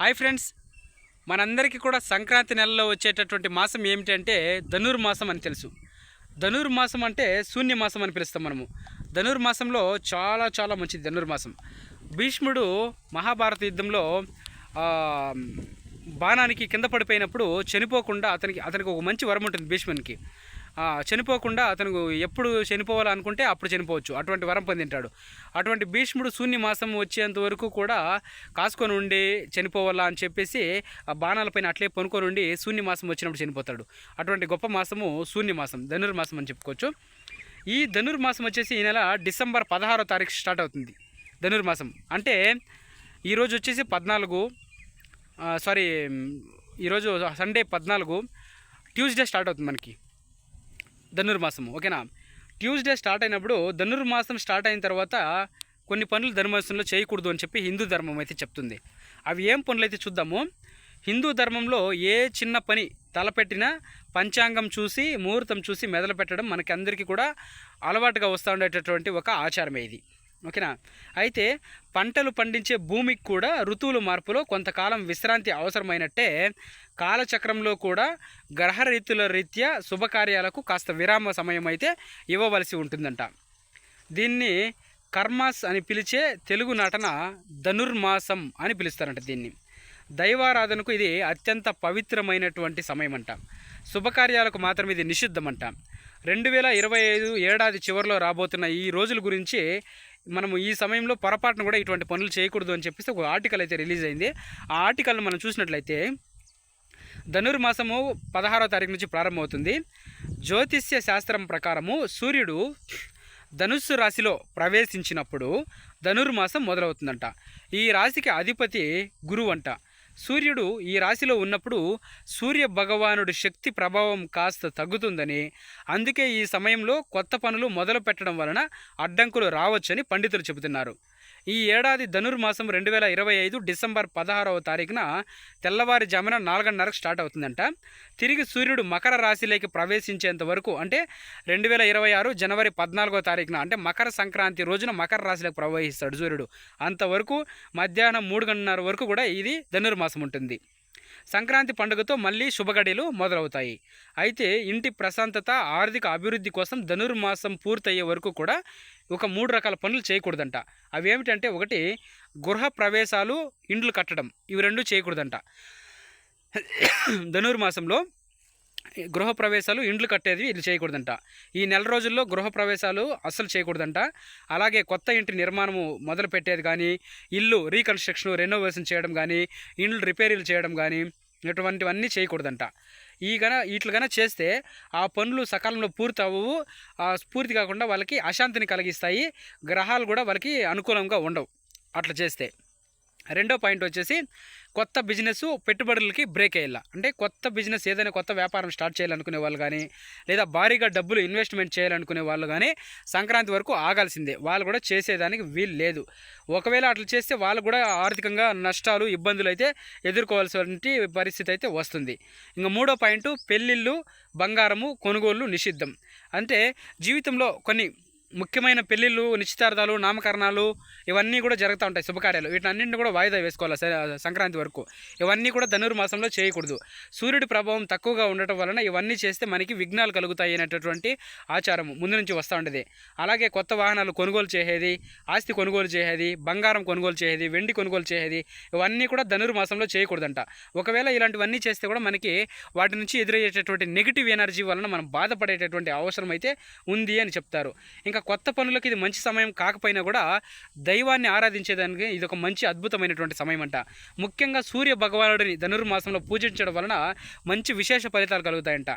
Hi friends. మనందరికీ కూడా సంక్రాంతి నెలలో వచ్చేటటువంటి మాసం ఏమిటంటే ధనుర్మాసం అని తెలుసు. ధనుర్మాసం అంటే శూన్యమాసం అని పిలుస్తాం మనము. ధనుర్మాసంలో చాలా చాలా మంచిది ధనుర్మాసం భీష్ముడు మహాభారత యుద్ధంలో బాణానికి కింద పడిపోయినప్పుడు చనిపోకుండా అతనికి అతనికి ఒక మంచి వరం ఉంటుంది భీష్మునికి. చనిపోకుండా అతను ఎప్పుడు చనిపోవాలనుకుంటే అప్పుడు చనిపోవచ్చు. అటువంటి వరం పొందింటాడు. అటువంటి భీష్ముడు శూన్యమాసం వచ్చేంత వరకు కూడా కాసుకొని ఉండి చనిపోవాలా అని చెప్పేసి ఆ బాణాలపైన అట్లే పనుకొని ఉండి శూన్యమాసం వచ్చినప్పుడు చనిపోతాడు. అటువంటి గొప్ప మాసము శూన్య మాసం ధనుర్మాసం అని చెప్పుకోవచ్చు. ఈ ధనుర్మాసం వచ్చేసి ఈ నెల డిసెంబర్ పదహారో తారీఖు స్టార్ట్ అవుతుంది. ధనుర్మాసం అంటే ఈరోజు వచ్చేసి పద్నాలుగు సారీ ఈరోజు సండే పద్నాలుగు ట్యూస్డే స్టార్ట్ అవుతుంది మనకి. ధనుర్మాసము ఓకేనా? ట్యూస్డే స్టార్ట్ అయినప్పుడు ధనుర్మాసం స్టార్ట్ అయిన తర్వాత కొన్ని పనులు ధనుర్మాసంలో చేయకూడదు అని చెప్పి హిందూ ధర్మం అయితే చెప్తుంది. అవి ఏం పనులు అయితే చూద్దాము? హిందూ ధర్మంలో ఏ చిన్న పని తలపెట్టినా పంచాంగం చూసి ముహూర్తం చూసి మెదలు పెట్టడం మనకి అందరికీ కూడా అలవాటుగా వస్తూ ఉండేటటువంటి ఒక ఆచారమే ఇది. ఓకేనా? అయితే పంటలు పండించే భూమికి కూడా ఋతువుల మార్పులో కొంతకాలం విశ్రాంతి అవసరమైనట్టే కాలచక్రంలో కూడా గ్రహరీతుల రీత్యా శుభకార్యాలకు కాస్త విరామ సమయం అయితే ఇవ్వవలసి ఉంటుందంట. దీన్ని కర్మాస్ అని పిలిచే తెలుగు నాటన ధనుర్మాసం అని పిలుస్తారంట దీన్ని. దైవారాధనకు ఇది అత్యంత పవిత్రమైనటువంటి సమయం అంట శుభకార్యాలకు మాత్రం ఇది నిషిద్ధమంట. రెండు వేల ఇరవై ఐదు ఏడాది చివరిలో రాబోతున్న ఈ రోజుల గురించి మనము ఈ సమయంలో పొరపాటును కూడా ఇటువంటి పనులు చేయకూడదు అని చెప్పేసి ఒక ఆర్టికల్ అయితే రిలీజ్ అయింది. ఆ ఆర్టికల్ను మనం చూసినట్లయితే ధనుర్మాసము పదహారో తారీఖు నుంచి ప్రారంభమవుతుంది. జ్యోతిష్య శాస్త్రం ప్రకారము సూర్యుడు ధనుస్సు రాశిలో ప్రవేశించినప్పుడు ధనుర్మాసం మొదలవుతుందంట. ఈ రాశికి అధిపతి గురువు అంట. సూర్యుడు ఈ రాశిలో ఉన్నప్పుడు సూర్య భగవానుడి శక్తి ప్రభావం కాస్త తగ్గుతుందని అందుకే ఈ సమయంలో కొత్త పనులు మొదలు పెట్టడం వలన అడ్డంకులు రావచ్చని పండితులు చెబుతున్నారు. ఈ ఏడాది ధనుర్మాసం రెండు వేల ఇరవై ఐదు డిసెంబర్ పదహారవ తారీఖున తెల్లవారుజామున నాలుగున్నరకు స్టార్ట్ అవుతుందంట. తిరిగి సూర్యుడు మకర రాశిలోకి ప్రవేశించేంత వరకు అంటే రెండు వేల ఇరవై ఆరు జనవరి పద్నాలుగో తారీఖున అంటే మకర సంక్రాంతి రోజున మకర రాశిలోకి ప్రవహిస్తాడు సూర్యుడు. అంతవరకు మధ్యాహ్నం మూడు గంటన్నర వరకు కూడా ఇది ధనుర్మాసం ఉంటుంది. సంక్రాంతి పండుగతో మళ్ళీ శుభగడియలు మొదలవుతాయి. అయితే ఇంటి ప్రశాంతత ఆర్థిక అభివృద్ధి కోసం ధనుర్మాసం పూర్తయ్యే వరకు కూడా ఒక మూడు రకాల పనులు చేయకూడదంట. అవి ఏమిటంటే ఒకటి గృహ ప్రవేశాలు ఇండ్లు కట్టడం. ఇవి రెండు చేయకూడదంట. ధనుర్మాసంలో గృహ ప్రవేశాలు ఇండ్లు కట్టేది వీళ్ళు చేయకూడదంట. ఈ నెల రోజుల్లో గృహ ప్రవేశాలు అస్సలు చేయకూడదంట. అలాగే కొత్త ఇంటి నిర్మాణము మొదలు పెట్టేది కానీ ఇల్లు రీకన్స్ట్రక్షన్ రెనోవేషన్ చేయడం కానీ ఇండ్లు రిపేరీలు చేయడం కానీ ఇటువంటివన్నీ చేయకూడదంట. ఈ గన ఇట్లు గన చేస్తే ఆ పనులు సకాలంలో పూర్తి అవ్వవు ఆ పూర్తి కాకుండా వాళ్ళకి అశాంతిని కలిగిస్తాయి గ్రహాలు కూడా వాళ్ళకి అనుకూలంగా ఉండవు. అట్లా చేస్తే. రెండో పాయింట్ వచ్చేసి కొత్త బిజినెస్ పెట్టుబడులకి బ్రేక్ అయ్యేలా. అంటే కొత్త బిజినెస్ ఏదైనా కొత్త వ్యాపారం స్టార్ట్ చేయాలనుకునే వాళ్ళు కానీ లేదా భారీగా డబ్బులు ఇన్వెస్ట్మెంట్ చేయాలనుకునే వాళ్ళు కానీ సంక్రాంతి వరకు ఆగాల్సిందే. వాళ్ళు కూడా చేసేదానికి వీలు లేదు. ఒకవేళ అట్లా చేస్తే వాళ్ళు కూడా ఆర్థికంగా నష్టాలు ఇబ్బందులు అయితే ఎదుర్కోవాల్సినటువంటి పరిస్థితి అయితే వస్తుంది. ఇంకా మూడో పాయింట్ పెళ్ళిళ్ళు బంగారము కొనుగోళ్ళు నిషిద్ధం. అంటే జీవితంలో కొన్ని ముఖ్యమైన పెళ్ళిళ్ళు నిశ్చితార్థాలు నామకరణాలు ఇవన్నీ కూడా జరుగుతూ ఉంటాయి శుభకార్యాలు. వీటన్నింటిని కూడా వాయిదా వేసుకోవాలి సంక్రాంతి వరకు. ఇవన్నీ కూడా ధనుర్మాసంలో చేయకూడదు. సూర్యుడి ప్రభావం తక్కువగా ఉండటం వలన ఇవన్నీ చేస్తే మనకి విఘ్నాలు కలుగుతాయి అనేటటువంటి ఆచారం ముందు నుంచి వస్తూ ఉండేది. అలాగే కొత్త వాహనాలు కొనుగోలు చేసేది ఆస్తి కొనుగోలు చేసేది బంగారం కొనుగోలు చేసేది వెండి కొనుగోలు చేసేది ఇవన్నీ కూడా ధనుర్మాసంలో చేయకూడదంట. ఒకవేళ ఇలాంటివన్నీ చేస్తే కూడా మనకి వాటి నుంచి ఎదురయ్యేటటువంటి నెగిటివ్ ఎనర్జీ వలన మనం బాధపడేటటువంటి అవసరం అయితే ఉంది అని చెప్తారు. ఇంకా కొత్త పనులకు ఇది మంచి సమయం కాకపోయినా కూడా దైవాన్ని ఆరాధించేదానికి ఇది ఒక మంచి అద్భుతమైనటువంటి సమయం అంట ముఖ్యంగా సూర్య భగవానుడిని ధనుర్మాసంలో పూజించడం వలన మంచి విశేష ఫలితాలు కలుగుతాయంట.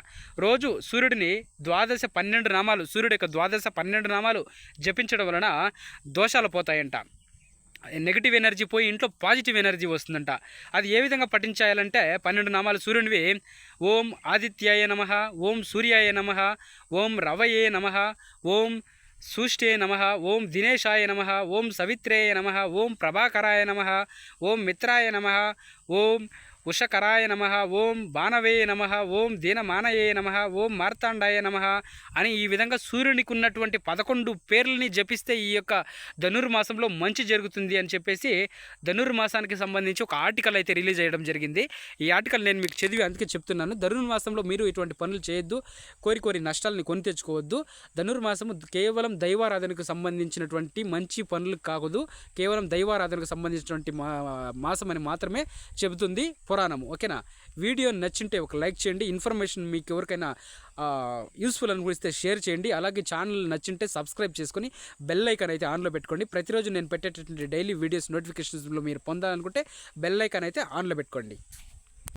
రోజు సూర్యుడిని ద్వాదశ పన్నెండు నామాలు సూర్యుడి యొక్క ద్వాదశ పన్నెండు నామాలు జపించడం వలన దోషాలు పోతాయంట. నెగిటివ్ ఎనర్జీ పోయి ఇంట్లో పాజిటివ్ ఎనర్జీ వస్తుందంట. అది ఏ విధంగా పఠించాలంటే పన్నెండు నామాలు సూర్యునివి ఓం ఆదిత్యాయ నమ ఓం సూర్యాయ నమ ఓం రవయే నమ ఓం సూష్టే నమ ఓం దినేశాయ నమ ఓం సవిత్రేయ నమ ఓం ప్రభాకరాయ నమ ఓం మిత్రాయ నమ ఓం ఉషకరాయ నమ ఓం బాణవే నమ ఓం దీనమానయే నమ ఓం మార్తాండాయ నమ అని ఈ విధంగా సూర్యునికి ఉన్నటువంటి పదకొండు పేర్లని జపిస్తే ఈ యొక్క ధనుర్మాసంలో మంచి జరుగుతుంది అని చెప్పేసి ధనుర్మాసానికి సంబంధించి ఒక ఆర్టికల్ అయితే రిలీజ్ చేయడం జరిగింది. ఈ ఆర్టికల్ నేను మీకు చదివి అందుకే చెప్తున్నాను. ధనుర్మాసంలో మీరు ఇటువంటి పనులు చేయొద్దు కోరి కోరి నష్టాలని కొని తెచ్చుకోవద్దు. ధనుర్మాసము కేవలం దైవారాధనకు సంబంధించినటువంటి మంచి పనులు కాకూడదు. కేవలం దైవారాధనకు సంబంధించినటువంటి మా మాసం అని మాత్రమే చెబుతుంది. పురాణము ఓకేనా? వీడియో నచ్చింటే ఒక లైక్ చేయండి. ఇన్ఫర్మేషన్ మీకు ఎవరికైనా యూస్ఫుల్ అనిపిస్తే షేర్ చేయండి. అలాగే ఛానల్ నచ్చింటే సబ్స్క్రైబ్ చేసుకొని బెల్ ఐకాన్ అయితే ఆన్లో పెట్టుకోండి. ప్రతిరోజు నేను పెట్టేటటువంటి డైలీ వీడియోస్ నోటిఫికేషన్స్లో మీరు పొందాలనుకుంటే బెల్ ఐకాన్ అయితే ఆన్లో పెట్టుకోండి.